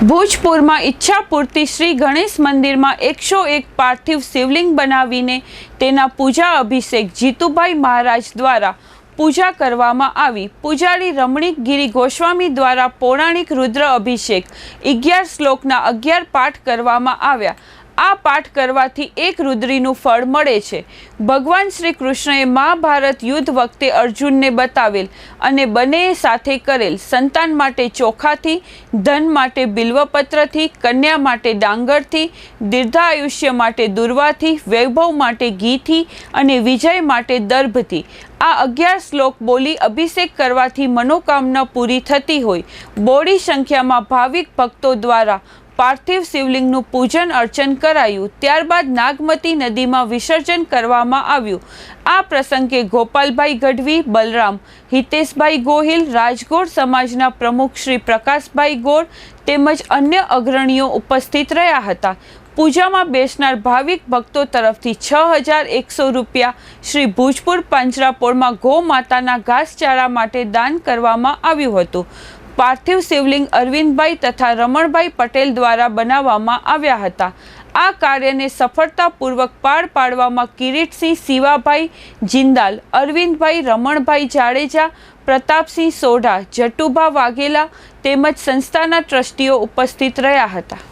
ભોજપુરમાં ઈચ્છાપૂર્તિ શ્રી ગણેશ મંદિરમાં એકસો એક પાર્થિવ શિવલિંગ બનાવીને તેના પૂજા અભિષેક જીતુભાઈ મહારાજ દ્વારા પૂજા કરવામાં આવી. પૂજારી રમણીક ગિરી ગોસ્વામી દ્વારા પૌરાણિક રુદ્ર અભિષેક અગિયાર શ્લોકના અગિયાર પાઠ કરવામાં આવ્યા. આ પાઠ કરવાથી એક રુદ્રીનું ફળ મળે છે. ભગવાન શ્રી કૃષ્ણએ મહાભારત યુદ્ધ વખતે અર્જુનને બતાવેલ અને બંને સાથે કરેલ સંતાન માટે ચોખાથી, ધન માટે બિલ્વપત્રથી, કન્યા માટે ડાંગરથી, દીર્ઘાયુષ્ય માટે દુર્વાથી, વૈભવ માટે ઘીથી અને વિજય માટે દર્ભથી આ અગિયાર શ્લોક બોલી અભિષેક કરવાથી મનોકામના પૂરી થતી હોય. બોડી સંખ્યામાં ભાવિક ભક્તો દ્વારા પાર્થિવ શિવલિંગનું પૂજન અર્ચન કરાયું. ત્યારબાદ નાગમતી નદીમાં વિસર્જન કરવામાં આવ્યું. આ પ્રસંગે ગોપાલભાઈ ગઢવી, બલરામ, હિતેશભાઈ ગોહિલ, રાજગોર સમાજના પ્રમુખ શ્રી પ્રકાશભાઈ ગોળ તેમજ અન્ય અગ્રણીઓ ઉપસ્થિત રહ્યા હતા. પૂજામાં બેસનાર ભાવિક ભક્તો તરફથી છ હજાર એકસો રૂપિયા શ્રી ભુજપુર પાંજરાપોળમાં ગૌ માતાના ઘાસચારા માટે દાન કરવામાં આવ્યું હતું. પાર્થિવ શિવલિંગ અરવિંદભાઈ તથા રમણભાઈ પટેલ દ્વારા બનાવવામાં આવ્યા હતા. આ કાર્યને સફળતાપૂર્વક પાર પાડવામાં કિરીટસિંહ શિવાભાઈ જિંદાલ, અરવિંદભાઈ રમણભાઈ જાડેજા, પ્રતાપસિંહ સોઢા, જટુભા વાઘેલા તેમજ સંસ્થાના ટ્રસ્ટીઓ ઉપસ્થિત રહ્યા હતા.